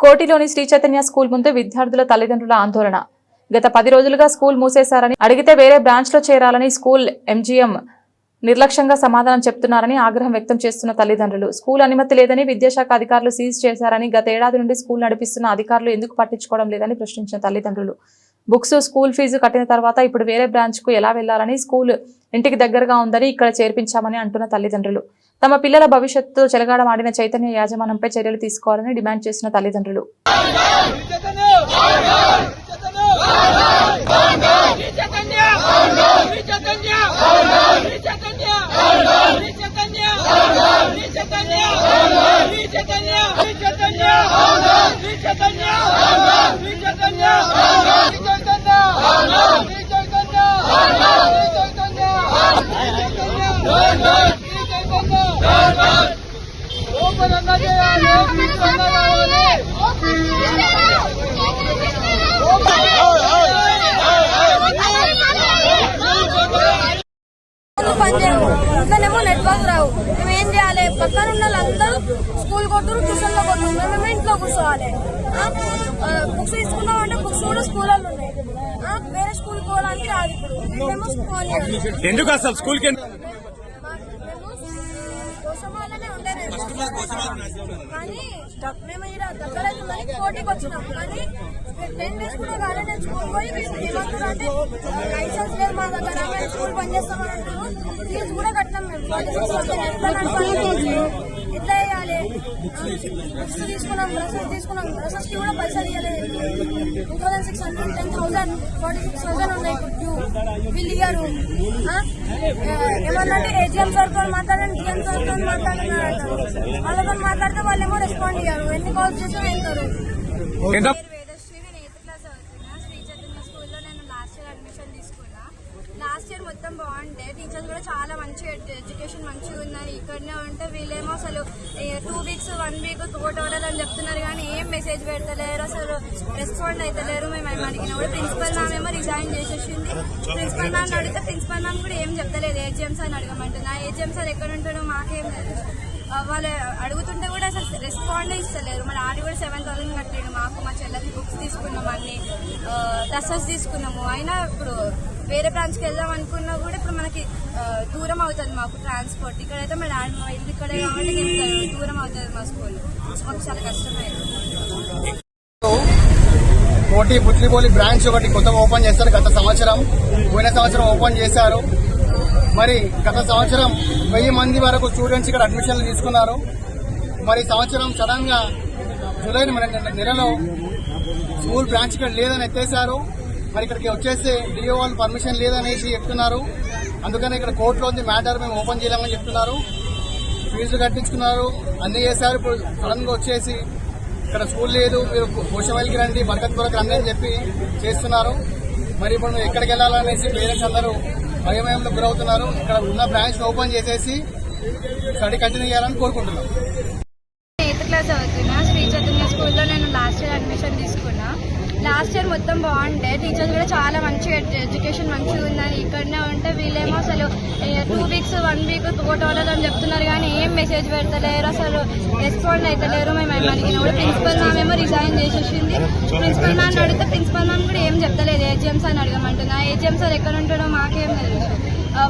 కోటిలోని Shri Chaitanya school ముందు విద్యార్థుల తల్లిదండ్రుల ఆందోళన. గత పది రోజులుగా స్కూల్ మూసేశారని అడిగితే వేరే బ్రాంచ్లో చేరాలని స్కూల్ ఎంజీఎం నిర్లక్ష్యంగా సమాధానం చెప్తున్నారని ఆగ్రహం వ్యక్తం చేస్తున్న తల్లిదండ్రులు. స్కూల్ అనుమతి లేదని విద్యాశాఖ అధికారులు సీజ్ చేశారని గత ఏడాది నుండి స్కూల్ నడిపిస్తున్న అధికారులు ఎందుకు పట్టించుకోవడం లేదని ప్రశ్నించిన తల్లిదండ్రులు. బుక్స్ స్కూల్ ఫీజు కట్టిన తర్వాత ఇప్పుడు వేరే బ్రాంచ్కు ఎలా వెళ్ళాలని స్కూల్ ఇంటికి దగ్గరగా ఉందని ఇక్కడ చేర్పించామని అంటున్న తల్లిదండ్రులు. తమ పిల్లల భవిష్యత్తు చెలగాడమాడిన చైతన్య యాజమాన్యంపై చర్యలు తీసుకోవాలని డిమాండ్ చేసిన తల్లిదండ్రులు. పనిచేయవు ఇంట్లోనేమో నెట్వర్క్ రావు మేము ఏం చేయాలి పక్కన ఉన్న వాళ్ళందరూ స్కూల్ కొట్టురు ట్యూషన్లో కొట్టురు మేమేమో ఇంట్లో కూర్చోవాలి బుక్స్ తీసుకున్నాం అంటే బుక్స్ కూడా స్కూల్లో ఉన్నాయి వేరే స్కూల్ పోవడానికి రాదు ఇప్పుడు ఎందుకు అసలు స్కూల్కి కి మేము కోసమాలనే ఉండేది కానీ మేము ఇక్కడ కోటికి వచ్చినాం. కానీ టెన్ డేస్ కూడా కాలే స్కూల్ పోయి అంటే లైసెన్స్ లేదు మా దగ్గర మేము స్కూల్ పని అంటారు ఫీజు కూడా కట్టాం మేము. ఎట్లా వేయాలి తీసుకున్నాం డ్రెస్సెస్ తీసుకున్నాం. డ్రెస్సెస్కి కూడా పైసలు ఇవ్వలేదు. Two thousand six hundred ten thousand forty six thousand ఉన్నాయి. బిల్లు వీళ్ళు ఇయ్యారు ఆ? ఏమన్నా ఏజిఎం సార్తో మాట్లాడండి డిఎం సార్తో మాట్లాడుతున్నారు వాళ్ళతో మాట్లాడితే వాళ్ళేమో రెస్పాండ్ అయ్యారు ఎన్ని కాల్స్ చేసినా వెళ్తారు ఎంత పేరు వేదశ్రీ నేను ఎయిత్ క్లాస్ చదువుతున్నా శ్రీ చైతన్య స్కూల్లో నేను లాస్ట్ ఇయర్ అడ్మిషన్ తీసుకున్నా లాస్ట్ ఇయర్ మొత్తం బాగుండే. టీచర్స్ కూడా చాలా మంచిగా ఎడ్యుకేషన్ మంచిగా ఉందని ఇక్కడనే ఉంటే వీళ్ళేమో అసలు టూ వీక్స్ వన్ వీక్ కోట్ అవ్వలేదు అని చెప్తున్నారు కానీ ఏం మెసేజ్ పెడతలేరు అసలు రెస్పాండ్ అవుతలేరు మేము ఏం అడిగినా కూడా ప్రిన్సిపల్ మ్యామ్ ఏమో రిజైన్ చేసేసింది. ప్రిన్సిపల్ మ్యామ్ అడిగితే ప్రిన్సిపల్ మ్యామ్ కూడా ఏం చెప్తలేదు. ఏజిఎంస్ అని అడగమంటున్నా. ఏజిఎం సార్ ఎక్కడ ఉంటాడో మాకేం తెలుసు వాళ్ళు అడుగుతుంటే కూడా అసలు రెస్పాండ్ ఇస్తలేరు. మరి ఆడి కూడా సెవెన్ థౌసండ్ కట్టాడు మాకు మా చెల్లెకి బుక్స్ తీసుకున్నాం అన్ని. డ్రెస్సెస్ తీసుకున్నాము. అయినా ఇప్పుడు వేరే బ్రాంచ్కి వెళ్దాం అనుకున్నా కూడా ఇప్పుడు మనకి దూరం అవుతుంది మాకు ట్రాన్స్పోర్ట్ ఇక్కడైతే మా డాడీ మా ఇల్లు ఇక్కడే కాబట్టి దూరం అవుతుంది మా స్కూల్ మాకు చాలా కష్టమైంది. కోటి పుట్లిపోలి బ్రాంచ్ ఒకటి కొత్తగా ఓపెన్ చేస్తారు గత సంవత్సరం. పోయిన సంవత్సరం ఓపెన్ చేశారు. మరి గత సంవత్సరం వెయ్యి మంది వరకు స్టూడెంట్స్ ఇక్కడ అడ్మిషన్లు తీసుకున్నారు. మరి సంవత్సరం సడన్గా జూలై నెలలో స్కూల్ బ్రాంచ్ ఇక్కడ లేదని ఎత్తేసారు మరి ఇక్కడికి వచ్చేసి డిఓ వాళ్ళు పర్మిషన్ లేదనేసి చెప్తున్నారు. అందుకని ఇక్కడ కోర్టులో ఉంది మ్యాటర్ మేము ఓపెన్ చేయలేమని చెప్తున్నారు. ఫీజులు కట్టించుకున్నారు అన్ని చేశారు. ఇప్పుడు సడన్గా వచ్చేసి ఇక్కడ స్కూల్ లేదు మీరు కోశమైల్కి రండి బర్కత్పురకు రండి అని చెప్పి చేస్తున్నారు. మరి ఇప్పుడు మేము ఎక్కడికి వెళ్ళాలనేసి పేరెంట్స్ అందరూ భయమయంలో గురవుతున్నారు. ఇక్కడ ఉన్న బ్రాంచ్ ఓపెన్ చేసేసి స్టడీ కంటిన్యూ చేయాలని కోరుకుంటున్నాం. ఎయిత్ క్లాస్ అవుతున్నా శ్రీ చైతన్య స్కూల్లో నేను లాస్ట్ ఇయర్ అడ్మిషన్ తీసుకున్నా. లాస్ట్ ఇయర్ మొత్తం బాగుండే. టీచర్స్ కూడా చాలా మంచిగా ఎడ్యుకేషన్ మంచిగా ఉందని ఇక్కడనే ఉంటే వీళ్ళేమో అసలు టూ వీక్స్ వన్ వీక్ కోట్ అని చెప్తున్నారు కానీ ఏం మెసేజ్ పెడతలేరు. అసలు రెస్పాండ్ అవుతలేరు మేము అడిగిన కూడా ప్రిన్సిపల్ మ్యామ్ ఏమో రిజైన్ చేసేసింది. ప్రిన్సిపల్ మ్యామ్ అడిగితే ప్రిన్సిపల్ మ్యామ్ కూడా ఏం చెప్తలేదు. ఏజిఎం సార్ అడగమంటున్నా. ఏజిఎం సార్ ఎక్కడ ఉంటాడో మాకేం తెలుసు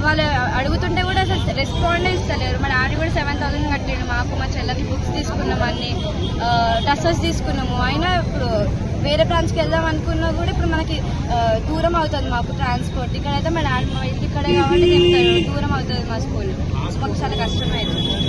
వాళ్ళు అడుగుతుంటే కూడా అసలు రెస్పాండ్ ఇస్తలేరు. మా డాడీ కూడా సెవెన్ థౌసండ్ కట్టి మాకు మా చెల్లకి బుక్స్ తీసుకున్నాం అన్ని డ్రెస్సెస్ తీసుకున్నాము. అయినా ఇప్పుడు వేరే బ్రాంచ్కి వెళ్దాం అనుకున్నా కూడా ఇప్పుడు మనకి దూరం అవుతుంది మాకు ట్రాన్స్పోర్ట్ ఇక్కడైతే మా డాడీ మా ఇక్కడే కాబట్టి దూరం అవుతుంది మా స్కూల్ మాకు చాలా కష్టమైతుంది